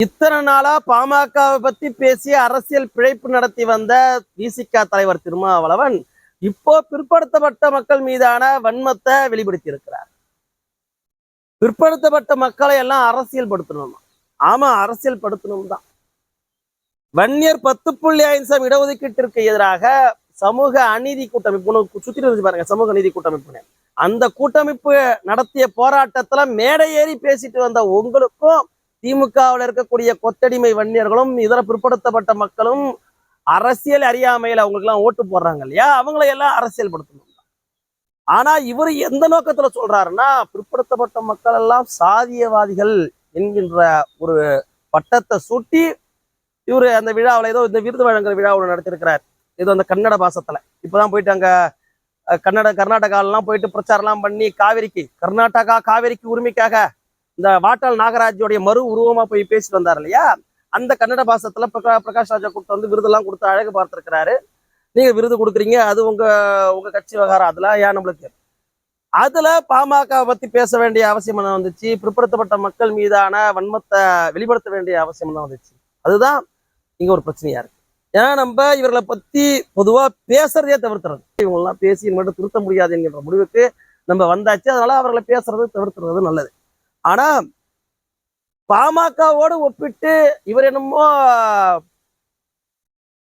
இத்தனை நாளா பாமகவை பத்தி பேசி அரசியல் பிழைப்பு நடத்தி வந்த விசிக தலைவர் திருமாவளவன் இப்போ பிற்படுத்தப்பட்ட மக்கள் மீதான வன்மத்தை வெளிப்படுத்தி இருக்கிறார் பிற்படுத்தப்பட்ட மக்களை எல்லாம் அரசியல் படுத்தணும் ஆமா அரசியல் படுத்தணும் தான் வன்னியர் பத்து புள்ளி ஐந்து சதவீதம் இடஒதுக்கீட்டிற்கு எதிராக சமூக அநீதி கூட்டமைப்பு சுத்தி பாருங்க சமூக நீதி கூட்டமைப்புன்னு. அந்த கூட்டமைப்பு நடத்திய போராட்டத்துல மேடை ஏறி பேசிட்டு வந்த உங்களுக்கும் திமுகவில் இருக்கக்கூடிய கொத்தடிமை வன்னியர்களும் இதர பிற்படுத்தப்பட்ட மக்களும் அரசியல் அறியாமையில அவங்களுக்கு எல்லாம் ஓட்டு போடுறாங்க இல்லையா? அவங்கள எல்லாம் அரசியல் படுத்தணும் ஆனா இவர் எந்த நோக்கத்துல சொல்றாருன்னா பிற்படுத்தப்பட்ட மக்கள் எல்லாம் சாதியவாதிகள் என்கின்ற ஒரு பட்டத்தை சூட்டி இவரு அந்த விழாவில் ஏதோ இந்த விருது வழங்குற விழா ஒன்று நடத்திருக்கிறார். ஏதோ அந்த கன்னட பாசத்துல. இப்பதான் போயிட்டு அங்க கன்னட கர்நாடகாலாம் போயிட்டு பிரச்சாரம்லாம் பண்ணி காவிரிக்கு கர்நாடகா காவிரிக்கு உரிமைக்காக இந்த வாட்டாள் நாகராஜோடைய மறு உருவமா போய் பேசிட்டு வந்தார் இல்லையா? அந்த கன்னட பாசத்துல பிரகா பிரகாஷ் ராஜா கூப்பிட்டு வந்து விருதெல்லாம் கொடுத்து அழகு பார்த்திருக்கிறாரு. நீங்க விருது கொடுக்குறீங்க. அது உங்க உங்க கட்சி விவகாரம். அதெல்லாம் ஏன் நம்மளுக்கு? அதுல பாமக பத்தி பேச வேண்டிய அவசியம் என்ன வந்துச்சு? பிற்படுத்தப்பட்ட மக்கள் மீதான வன்மத்தை வெளிப்படுத்த வேண்டிய அவசியம் என்ன வந்துச்சு? அதுதான் இங்க ஒரு பிரச்சனையா இருக்கு. ஏன்னா நம்ம இவர்களை பத்தி பொதுவா பேசுறதே தவிர்த்துறது. இவங்கெல்லாம் பேசி மட்டும் திருத்த முடியாது என்கின்ற முடிவுக்கு நம்ம வந்தாச்சு. அதனால அவர்களை பேசுறது தவிர்த்துறது நல்லது. ஆனா பாமகவோடு ஒப்பிட்டு இவர் என்னமோ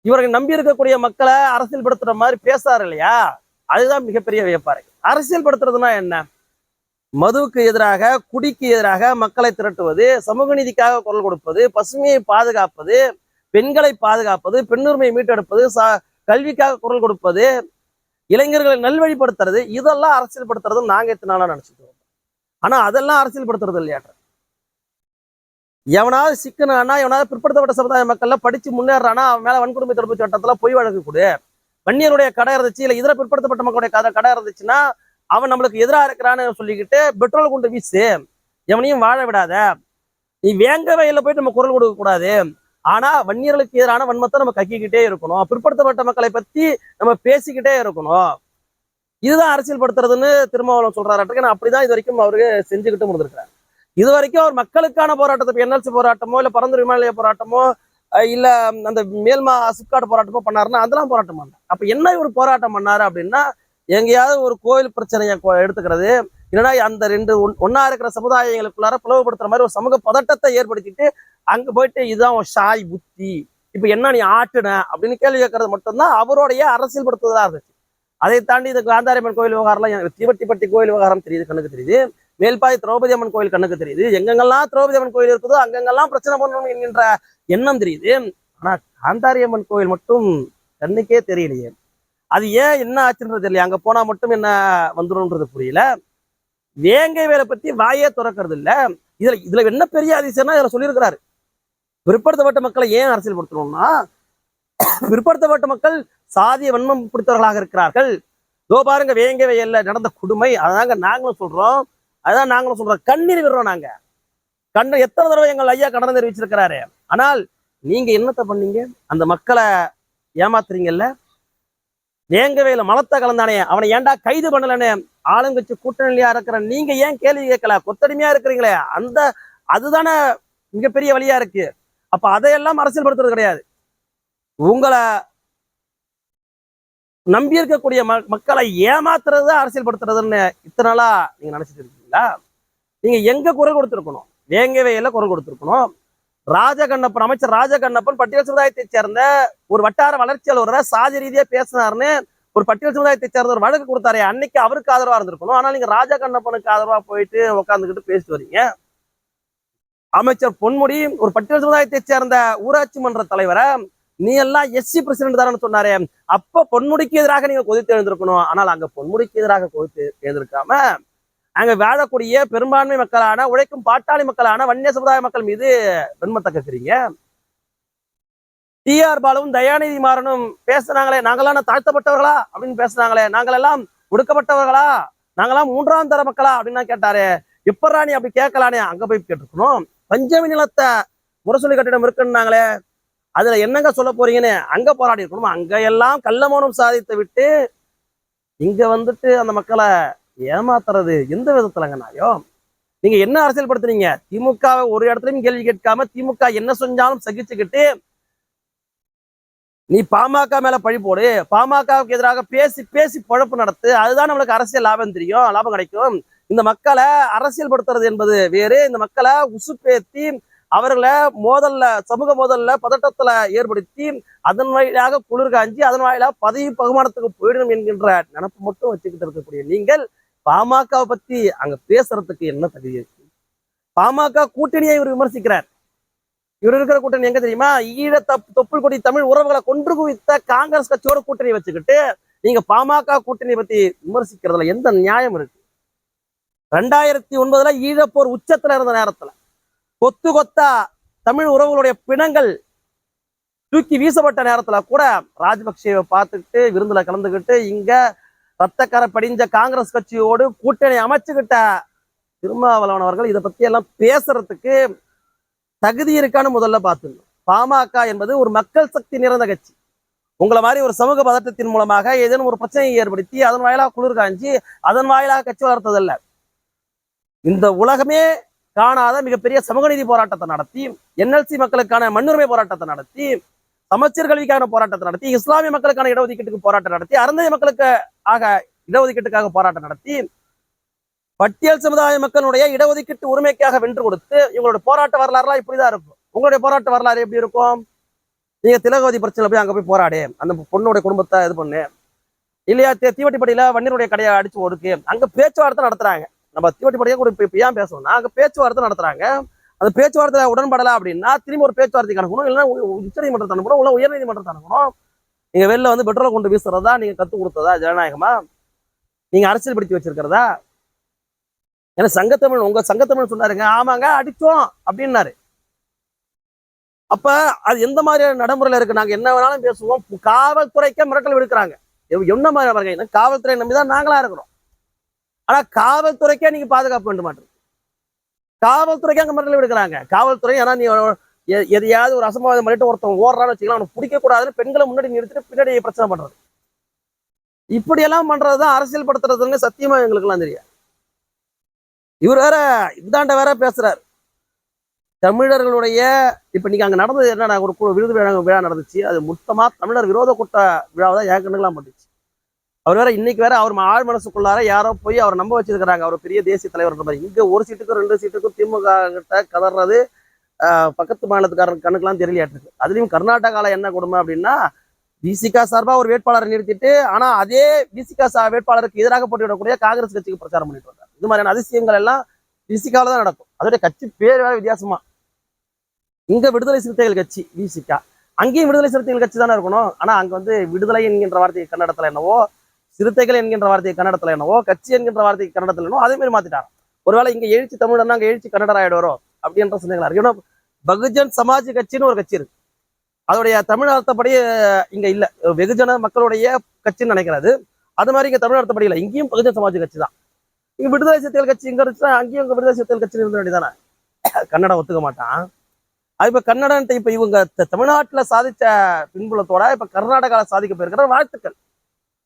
இவரை நம்பி இருக்கக்கூடிய மக்களை அரசியல் படுத்துற மாதிரி பேசாரு இல்லையா? அதுதான் மிகப்பெரிய வியப்பாரு. அரசியல் படுத்துறதுனா என்ன? மதுவுக்கு எதிராக குடிக்கு எதிராக மக்களை திரட்டுவது சமூக நீதிக்காக குரல் கொடுப்பது பசுமையை பாதுகாப்பது பெண்களை பாதுகாப்பது பெண்ணுரிமையை மீட்டெடுப்பது ச கல்விக்காக குரல் கொடுப்பது இளைஞர்களை நல்வழிப்படுத்துறது இதெல்லாம் அரசியல் படுத்துறது நாங்க இத்தனை நாளா நினைச்சிட்டு ஆனால் ஆனா அதெல்லாம் அரசியல் படுத்துறது எவனாவது சிக்கனானா எவனாவது பிற்படுத்தப்பட்ட சமுதாய மக்கள்ல படிச்சு முன்னேறானா அவன் மேல வன்கொடுமை தடுப்பு சட்டத்துல பொய் வழக்கு கொடு வன்னியருடைய கடை இருந்துச்சு இல்ல இதர பிற்படுத்தப்பட்ட மக்களுடைய கடை கடை இருந்துச்சுன்னா அவன் நம்மளுக்கு எதிரா இருக்கிறான்னு சொல்லிக்கிட்டு பெட்ரோல் கொண்டு வீசு. எவனையும் வாழ விடாத. நீ வேங்க வயல்ல போயிட்டு நம்ம குரல் கொடுக்க கூடாது. ஆனா வன்னியர்களுக்கு எதிரான வன்மத்தை நம்ம கக்கிக்கிட்டே இருக்கணும். பிற்படுத்தப்பட்ட மக்களை பத்தி நம்ம பேசிக்கிட்டே இருக்கணும். இதுதான் அரசியல் படுத்துறதுன்னு திருமாவளவன் சொல்றாரு நான் அப்படிதான் இது வரைக்கும் அவருக்கு செஞ்சுக்கிட்டு முடிஞ்சிருக்காரு இது வரைக்கும் அவர் மக்களுக்கான போராட்டத்தை என்எல்சி போராட்டமோ இல்ல பரந்தூர் விமான நிலைய போராட்டமோ இல்ல அந்த மேல்மா சிப்காட் போராட்டமோ பண்ணாருன்னா அதெல்லாம் போராட்டம் பண்ணல. அப்ப என்ன இவர் போராட்டம் பண்ணாரு அப்படின்னா எங்கேயாவது ஒரு கோயில் பிரச்சனையை கொ- எடுத்துக்கிறது இல்லைன்னா அந்த ரெண்டு ஒன்- இருக்கிற சமுதாயங்களுக்குள்ளார பிளவுபடுத்துற மாதிரி ஒரு சமூக பதட்டத்தை ஏற்படுத்திட்டு அங்க போயிட்டு இதுதான் உன் ஷாய் புத்தி. இப்ப என்ன நீ ஆட்டுன அப்படின்னு கேள்வி கேட்கறது மட்டும்தான் அவருடைய அரசியல் படுத்துவதா இருந்துச்சு. அதை தாண்டி இந்த காந்தாரியம்மன் கோயில் விவகாரம்லாம் தீவட்டிப்பட்டி கோயில் விவகாரம் தெரியுது கண்ணுக்கு தெரியுது. மேல்பாதி திரௌபதி அம்மன் கோயில் கண்ணுக்கு தெரியுது. எங்கெங்கெல்லாம் திரௌபதி அம்மன் கோயில் இருக்குதோ அங்கங்கெல்லாம் பிரச்சனை பண்ணணும் என்கின்ற எண்ணம் தெரியுது. ஆனா காந்தாரி அம்மன் கோயில் மட்டும் கண்ணுக்கே தெரியலையே. அது ஏன் என்ன ஆச்சுன்றது தெரியல அங்க போனா மட்டும் என்ன வந்துரும்ன்றது புரியல. வேங்கை வேலை பத்தி வாயே திறக்கிறது இல்ல. இதுல இதுல என்ன பெரிய அதிசயம்னா இதுல சொல்லியிருக்கிறாரு. பிற்படுத்தப்பட்ட மக்களை ஏன் அரசியல் படுத்தணும்னா பிற்படுத்தப்பட்ட மக்கள் சாதிய வன்மம் பிடித்தவர்களாக இருக்கிறார்கள். இதோ பாருங்க வேங்க வயல்ல நடந்த கொடுமை. அதாங்க நாங்களும் சொல்றோம். அதான் நாங்களும் சொல்றோம். கண்ணீர் விடுறோம் நாங்க. கண்ணு எத்தனை தடவை எங்கள் ஐயா கடன் தெரிவிச்சிருக்கிறாரு? ஆனால் நீங்க என்னத்த பண்ணீங்க? அந்த மக்களை ஏமாத்துறீங்கல்ல? வேங்கவேல மலத்தை கலந்தானே அவனை ஏன்டா கைது பண்ணலன்னு ஆளுங்கட்சி கூட்டணியா இருக்கிற நீங்க ஏன் கேள்வி கேட்கல? கொத்தடிமையா இருக்கிறீங்களே. அந்த அதுதானே மிகப்பெரிய வழியா இருக்கு. அப்ப அதையெல்லாம் அரசியல் படுத்துறது கிடையாது. உங்களை நம்பி இருக்கக்கூடிய ம மக்களை ஏமாத்துறது தான் அரசியல் படுத்துறதுன்னு இத்தனை நாளா நீங்க நினைச்சிட்டு இருக்கீங்களா? நீங்க எங்க குரல் கொடுத்துருக்கணும்? வேங்கவேல குரல் கொடுத்துருக்கணும். ராஜகண்ணப்பன் அமைச்சர் ராஜகண்ணப்பன் பட்டியல் சமுதாயத்தை சேர்ந்த ஒரு வட்டார வளர்ச்சி அலுவலரை சாதி ரீதியா பேசினாருன்னு ஒரு பட்டியல் சமுதாயத்தை சேர்ந்த ஒரு வழக்கு கொடுத்தாரு அன்னைக்கு அவருக்கு ஆதரவா இருந்திருக்கணும். ஆனா நீங்க ராஜகண்ணப்பனுக்கு ஆதரவா போயிட்டு உட்காந்துக்கிட்டு பேசிட்டு வரீங்க. அமைச்சர் பொன்முடி ஒரு பட்டியல் சமுதாயத்தை சேர்ந்த ஊராட்சி மன்ற தலைவரை நீ எல்லாம் எஸ்சி பிரசிடென்ட் தானே சொன்னாரு. அப்ப பொன்முடிக்கு எதிராக நீங்க கொதித்து எழுந்திருக்கணும். ஆனால் அங்க பொன்முடிக்கு எதிராக கொதித்து எழுந்திருக்காம அங்க வாழக்கூடிய பெரும்பான்மை மக்களான உழைக்கும் பாட்டாளி மக்களான வன்னிய சமுதாய மக்கள் மீது வெண்மத்தை கக்குறீங்க டிஆர் பாலுவும் தயாநிதி மாறனும் பேசுனாங்களே நாங்களாம் தாழ்த்தப்பட்டவர்களா? அப்படின்னு பேசுனாங்களே நாங்களெல்லாம் ஒடுக்கப்பட்டவர்களா? நாங்களாம் மூன்றாம் தர மக்களா? அப்படின்னு கேட்டாரு. எப்படா நீ அப்படி கேட்கலானே? அங்க போய் கேட்டிருக்கணும். பஞ்சமி நிலத்தை முரசொலி கட்டிடம் இருக்குன்னாங்களே அதுல என்னங்க சொல்ல போறீங்கன்னு அங்க போராடி இருக்கணும்? அங்க எல்லாம் கள்ளமௌனம் சாதித்து விட்டு இங்க வந்துட்டு அந்த மக்களை ஏமாத்துறது எந்த விதத்துலங்க நாயோ நீங்க என்ன அரசியல் படுத்துறீங்க திமுகவை ஒரு இடத்துலயும் கேள்வி கேட்காம திமுக என்ன செஞ்சாலும் சகிச்சுக்கிட்டு நீ பாமக மேல பழி போடு பாமகவுக்கு எதிராக பேசி பேசி பொழப்பு நடத்து அதுதான் நம்மளுக்கு அரசியல் லாபம் தெரியும் லாபம் கிடைக்கும். இந்த மக்களை அரசியல் படுத்துறது என்பது வேறு. இந்த மக்களை உசுப்பேத்தி அவர்களை மோதல்ல சமூக மோதல்ல பதட்டத்துல ஏற்படுத்தி அதன் வாயிலாக குளிர் காஞ்சி அதன் வாயிலாக பதவி பகுமானத்துக்கு போயிடணும் என்கின்ற நினப்பு மட்டும் வச்சுக்கிட்டு இருக்கக்கூடிய நீங்கள் பாமகவை பத்தி அங்க பேசுறதுக்கு என்ன தகுதி? இருக்கு பாமக கூட்டணியை இவர் விமர்சிக்கிறார். இவர் இருக்கிற கூட்டணி எங்க தெரியுமா? ஈழ தப் தொப்புள் கொடி தமிழ் உறவுகளை கொன்று குவித்த காங்கிரஸ் கட்சியோட கூட்டணி வச்சுக்கிட்டு நீங்க பாமக கூட்டணி பத்தி விமர்சிக்கிறதுல எந்த நியாயம் இருக்கு? ரெண்டாயிரத்தி ஒன்பதுல ஈழப்போர் உச்சத்துல இருந்த நேரத்துல கொத்து கொத்தா தமிழ் உறவுகளுடைய பிணங்கள் தூக்கி வீசப்பட்ட நேரத்துல கூட ராஜபக்சேவை பார்த்துக்கிட்டு விருந்துல கலந்துக்கிட்டு இங்க ரத்தக்கரை படிஞ்ச காங்கிரஸ் கட்சியோடு கூட்டணி அமைச்சுக்கிட்ட திருமாவளவன் அவர்கள் இதை பத்தி எல்லாம் பேசுறதுக்கு தகுதி இருக்கான்னு முதல்ல பார்த்துங்க பாமக என்பது ஒரு மக்கள் சக்தி நிறைந்த கட்சி. உங்களை மாதிரி ஒரு சமூக பதட்டத்தின் மூலமாக ஏதேனும் ஒரு பிரச்சனையை ஏற்படுத்தி அதன் வாயிலாக குளிர் காஞ்சி அதன் வாயிலாக கட்சி வளர்த்ததல்ல. இந்த உலகமே காணாத மிகப்பெரிய சமூக நீதி போராட்டத்தை நடத்தி என்எல்சி மக்களுக்கான மண்ணுரிமை போராட்டத்தை நடத்தி சமச்சீர் கல்விக்கான போராட்டத்தை நடத்தி இஸ்லாமிய மக்களுக்கான இடஒதுக்கீட்டுக்கு போராட்டம் நடத்தி அருந்ததி மக்களுக்கு ஆக இடஒதுக்கீட்டுக்காக போராட்டம் நடத்தி பட்டியல் சமுதாய மக்களுடைய இடஒதுக்கீட்டு உரிமைக்காக வென்று கொடுத்து இவங்களோட போராட்ட வரலாறுலாம் இப்படிதான் இருக்கும். உங்களுடைய போராட்ட வரலாறு எப்படி இருக்கும்? நீங்க திலகவதி பிரச்சனை போய் அங்க போய் போராடு. அந்த பொண்ணுடைய குடும்பத்தை இது பண்ணு. இல்லையா தீவட்டிப்பட்டியில தீவட்டிப்படியில வன்னியருடைய கடையை அடிச்சு ஒடுக்கு. அங்க பேச்சுவார்த்தை நடத்துறாங்க. நம்ம தீவட்டிப்படியா கூட இப்ப ஏன் பேசணும்னா நாங்க பேச்சுவார்த்தை நடத்துறாங்க. அந்த பேச்சுவார்த்தை உடன்படல அப்படின்னா திரும்பி ஒரு பேச்சுவார்த்தைக்கு அனுப்பணும். இல்லைன்னா உச்ச நீதிமன்றத்தை அனுப்பணும். உள்ள உயர்நீதிமன்றத்தை அனுப்பணும். நீங்க வெளில வந்து பெட்ரோல் கொண்டு வீசுறதா நீங்க கத்து கொடுத்ததா ஜனநாயகமா? நீங்க அரசியல் படுத்தி வச்சிருக்கிறதா? ஏன்னா சங்கத்தமிழ் உங்க சங்கத்தமிழ் சொன்னாருங்க. ஆமாங்க அடிச்சோம் அப்படின்னாரு. அப்ப அது எந்த மாதிரியான நடைமுறையில இருக்கு? நாங்க என்ன வேணாலும் பேசுவோம். காவல்துறைக்கே மிரட்டல் விடுக்கிறாங்க. என்ன மாதிரி காவல்துறை நம்பிதான் நாங்களா இருக்கிறோம். ஆனா காவல்துறைக்கே நீங்க பாதுகாப்பு வேண்டு மாட்டேன் காவல்துறைக்கே அங்க மிரட்டல் விடுக்கிறாங்க. காவல்துறை ஏன்னா நீ எ- எதையாவது ஒரு அசம்பாவிதம் பண்ணிட்டு ஒருத்தன் ஓடுறான்னு வச்சுக்கலாம் அவனை பிடிக்க கூடாதுன்னு பெண்களை முன்னாடி நிறுத்திட்டு பின்னாடி பிரச்சனை பண்றது. இப்படி எல்லாம் பண்றதுதான் அரசியல் படுத்துறதுன்னு சத்தியமா எங்களுக்கு எல்லாம் தெரியும் இவர் வேற இந்தாண்ட வேற பேசுறாரு. தமிழர்களுடைய இப்ப நீங்க அங்க நடந்தது என்ன ஒரு விருது விழா விழா நடந்துச்சு. அது மொத்தமா தமிழர் விரோத கூட்ட விழாவை தான் ஏன் கண்ணுக்கெல்லாம் பண்ணுச்சு அவர் வேற இன்னைக்கு வேற அவர் ஆழ் மனசுக்குள்ளார யாரோ போய் அவர் நம்ப வச்சிருக்கிறாங்க. அவர் பெரிய தேசிய தலைவர் மாதிரி இங்க ஒரு சீட்டுக்கும் ரெண்டு சீட்டுக்கும் திமுக கிட்ட கதறது ஆஹ், பக்கத்து மாநிலத்துக்காரன் கண்ணுக்கெல்லாம் தெரியலையாட்டிருக்கு. அதுலயும் கர்நாடகால என்ன கொடுமை அப்படின்னா பிசிகா சார்பா ஒரு வேட்பாளரை நிறுத்திட்டு ஆனா அதே பிசிகா சா வேட்பாளருக்கு எதிராக போட்டியிடக்கூடிய காங்கிரஸ் கட்சிக்கு பிரச்சாரம் பண்ணிட்டு வந்தார். இது மாதிரியான அதிசயங்கள் எல்லாம் பிசிகால தான் நடக்கும். அதோட கட்சி பேர் வேற வித்தியாசமா. இங்க விடுதலை சிறுத்தைகள் கட்சி விசிகா அங்கேயும் விடுதலை சிறுத்தைகள் கட்சி தானே இருக்கணும். ஆனா அங்க வந்து விடுதலை என்கின்ற வார்த்தை கன்னடத்துல என்னவோ சிறுத்தைகள் என்கின்ற வார்த்தையை கன்னடத்துல என்னவோ கட்சி என்கின்ற வார்த்தையை கன்னடத்துல என்னவோ அதே மாதிரி மாத்திட்டாங்க. ஒருவேளை இங்க எழுச்சி தமிழர்னா அங்க எழுச்சி கன்னடர் ஆயிடுவாரோ அப்படின்ற சிந்தனைகள் இருக்கு. ஏன்னா பகுஜன் சமாஜ் கட்சின்னு ஒரு கட்சி இருக்கு. அதோடைய தமிழ் அர்த்தப்படி இங்க இல்ல. வெகுஜன மக்களுடைய கட்சின்னு நினைக்கிறது அது மாதிரி இங்க தமிழ் அர்த்தப்படி இல்லை. இங்கேயும் பகுஜன் சமாஜ் கட்சி தான். இங்க விடுதலை சிறுத்தைகள் கட்சி இங்க இருந்துச்சுன்னா அங்கேயும் இங்க விடுதலை சிறுத்தைகள் கட்சி இருந்த வேண்டியதானே கன்னடம் ஒத்துக்க மாட்டான். அது இப்ப கன்னடன்ட்டு இப்ப இவங்க தமிழ்நாட்டுல சாதிச்ச பின்புலத்தோட இப்ப கர்நாடகால சாதிக்க போயிருக்கிற வாழ்த்துக்கள்.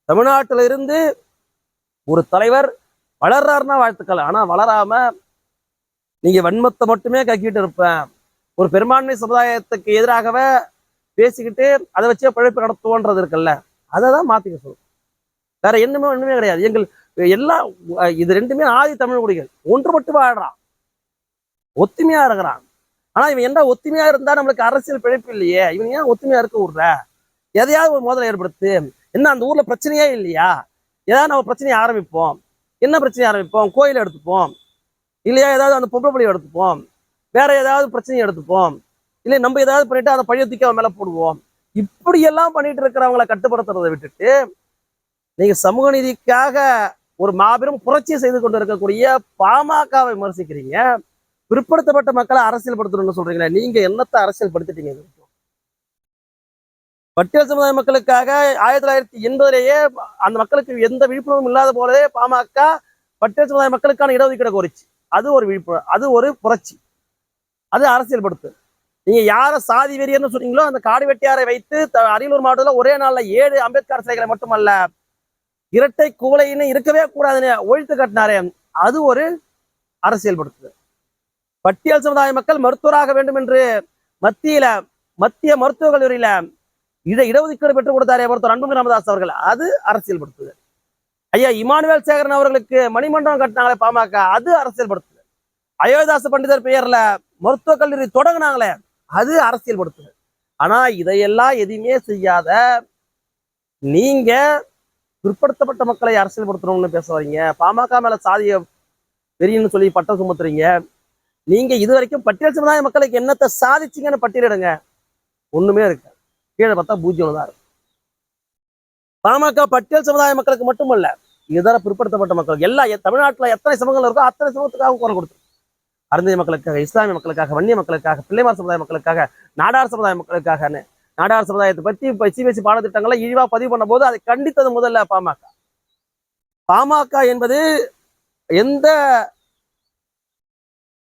தமிழ்நாட்டுல இருந்து ஒரு தலைவர் வளர்றாருன்னா வாழ்த்துக்கள். ஆனா வளராம நீங்க வன்மத்தை மட்டுமே கக்கிட்டு இருப்பேன் ஒரு பெரும்பான்மை சமுதாயத்துக்கு எதிராகவே பேசிக்கிட்டு அதை வச்சே பிழைப்பு நடத்துவோன்றது இருக்குல்ல. அதை தான் மாத்திக்க சொல்லும் வேற என்னமே ஒண்ணுமே கிடையாது. எங்கள் எல்லா இது ரெண்டுமே ஆதி தமிழ் குடிகள். ஒன்றுபட்டு வாழ்றான். ஒத்துமையா இருக்கிறான். ஆனா இவன் என்ன ஒத்துமையா இருந்தா நம்மளுக்கு அரசியல் பிழைப்பு இல்லையே? இவன் ஏன் ஒத்துமையா இருக்க விடுற? எதையாவது ஒரு மோதலை ஏற்படுத்து. என்ன அந்த ஊர்ல பிரச்சனையே இல்லையா? ஏதாவது நம்ம பிரச்சனையை ஆரம்பிப்போம். என்ன பிரச்சனையை ஆரம்பிப்போம்? கோயில் எடுத்துப்போம். இல்லையா ஏதாவது அந்த பொம்பளை பள்ளியை எடுத்துப்போம். வேற ஏதாவது பிரச்சனையை எடுத்துப்போம். இல்லை நம்ம ஏதாவது பண்ணிட்டு அதை பழைய தூக்கி அவன் மேல போடுவோம். இப்படி எல்லாம் பண்ணிட்டு இருக்கிறவங்களை கட்டுப்படுத்துறதை விட்டுட்டு நீங்க சமூக நீதிக்காக ஒரு மாபெரும் புரட்சி செய்து கொண்டு இருக்கக்கூடிய பாமகவை விமர்சிக்கிறீங்க. பிற்படுத்தப்பட்ட மக்களை அரசியல் படுத்தணும்னு சொல்றீங்களே நீங்க என்னத்தை அரசியல் படுத்திட்டீங்க பட்டியல் சமுதாய மக்களுக்காக ஆயிரத்தி தொள்ளாயிரத்தி எண்பதுலேயே அந்த மக்களுக்கு எந்த விழிப்புணர்வும் இல்லாத போலவே பாமக பட்டியல் சமுதாய மக்களுக்கான இடஒதுக்கீடு கோரிச்சு. அது ஒரு விழிப்புணர்வு அது ஒரு புரட்சி. அது அரசியல்படுத்து. நீங்க யார சாதி வெறியர்னு சொன்னீங்களோ அந்த காடு வெட்டியாரை வைத்து அரியலூர் மாவட்டத்தில் ஒரே நாளில் ஏழு அம்பேத்கர் சிலைகளை மட்டுமல்ல இரட்டை குவளைன்னு இருக்கவே கூடாதுன்னு ஒழித்து கட்டினாரே. அது ஒரு அரசியல்படுத்துது. பட்டியல் சமுதாய மக்கள் மருத்துவராக வேண்டும் என்று மத்தியில மத்திய மருத்துவக் கல்லூரியில இட இடஒதுக்கீடு பெற்றுக் கொடுத்தாரே மருத்துவர் அன்புமணி ராமதாஸ் அவர்கள் அது அரசியல்படுத்துது ஐயா இமானுவேல் சேகரன் அவர்களுக்கு மணிமண்டபம் கட்டினாங்களே பாமக அது அரசியல்படுத்துதல். அயோத்திதாச பண்டிதர் பெயர்ல மருத்துவக் கல்லூரி தொடங்கினாங்களே அது அரசியல்படுத்துது ஆனா இதையெல்லாம் எதுவுமே செய்யாத நீங்க பிற்படுத்தப்பட்ட மக்களை அரசியல்படுத்தணும்னு பேச வரீங்க பாமக மேல சாதிய வெறின்னு சொல்லி பட்டம் சுமத்துறீங்க. நீங்க இது வரைக்கும் பட்டியல் சமுதாய மக்களுக்கு என்னத்தை சாதிச்சீங்கன்னு பட்டியலிடுங்க. ஒண்ணுமே இருக்கு கீழே பார்த்தா பூஜ்யம் தான் இருக்கும். பாமக பட்டியல் சமுதாய மக்களுக்கு மட்டுமல்ல இதர பிற்படுத்தப்பட்ட மக்களுக்கு எல்லா தமிழ்நாட்டில் தமிழ்நாட்டுல எத்தனை சமூகங்கள் இருக்கோ அத்தனை சமூகத்துக்காக குரல் கொடுத்து அருந்தைய மக்களுக்காக இஸ்லாமிய மக்களுக்காக வன்னிய மக்களுக்காக பிள்ளைமார் சமுதாய மக்களுக்காக நாடார் சமுதாய மக்களுக்காக நாடார் சமுதாயத்தை பத்தி சிபிஎஸ்சி பாடத்திட்டங்களை இழிவாக பதிவு பண்ணும்போது அதை கண்டித்தது முதல்ல பாமக. பாமக என்பது எந்த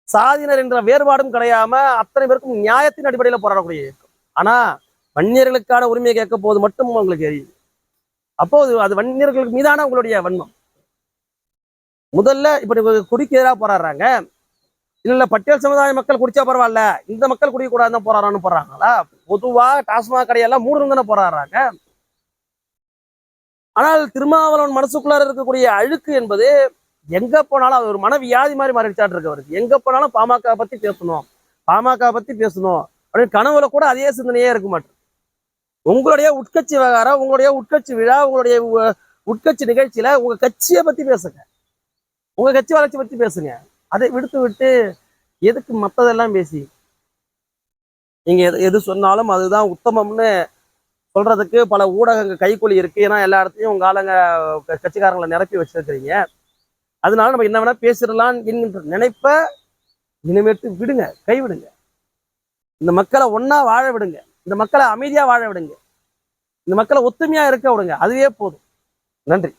சாதியினர் என்ற வேறுபாடும் கிடையாம அத்தனை பேருக்கும் நியாயத்தின் அடிப்படையில் போராடக்கூடிய இயக்கம் ஆனா வன்னியர்களுக்கான உரிமையை கேட்க போது மட்டும் உங்களுக்கு எரியுது அப்போ அது- வன்னியர்களுக்கு மீதான உங்களுடைய வன்மம். முதல்ல இப்ப நீங்க குடிக்கு எதிராக போராடுறாங்க. இல்ல இல்ல பட்டியல் சமுதாய மக்கள் குடிச்சா பரவாயில்ல. இந்த மக்கள் குடிக்கக்கூடாது தான் போராடணும்னு போறாங்களா பொதுவா டாஸ்மாக் கடையெல்லாம் மூடணும் தானே போராடுறாங்க. ஆனால் திருமாவளவன் மனசுக்குள்ளார இருக்கக்கூடிய அழுக்கு என்பது எங்க போனாலும் அது ஒரு மனவியாதி மாதிரி மாறிடுச்சாட்டு இருக்கு அவருக்கு. எங்க போனாலும் பாமக பத்தி பேசணும். பாமக பத்தி பேசணும். அப்படின்னு கனவுல கூட அதே சிந்தனையே இருக்க மாட்டேன் உங்களுடைய உட்கட்சி விவகாரம் உங்களுடைய உட்கட்சி விழா உங்களுடைய உ- உட்கட்சி நிகழ்ச்சியில உங்க கட்சியை பத்தி பேசுங்க. உங்க கட்சி வளர்ச்சி பத்தி பேசுங்க. அதை விடுத்து விட்டு எதுக்கு மத்ததெல்லாம் பேசி? நீங்க எது எது சொன்னாலும் அதுதான் உத்தமம்னு சொல்றதுக்கு பல ஊடகங்கள் கைக்கூலி இருக்கு. ஏன்னா எல்லா இடத்தையும் உங்க ஆளுங்க கட்சிக்காரங்களை நிரப்பி வச்சிருக்கிறீங்க. அதனால நம்ம என்ன வேணா பேசிடலாம் என்கின்ற நினைப்ப இனிமேட்டு விடுங்க கைவிடுங்க. இந்த மக்களை ஒன்னா வாழ விடுங்க. இந்த மக்களை அமைதியா வாழ விடுங்க. இந்த மக்களை ஒத்துமையா இருக்க விடுங்க. அதுவே போதும். நன்றி.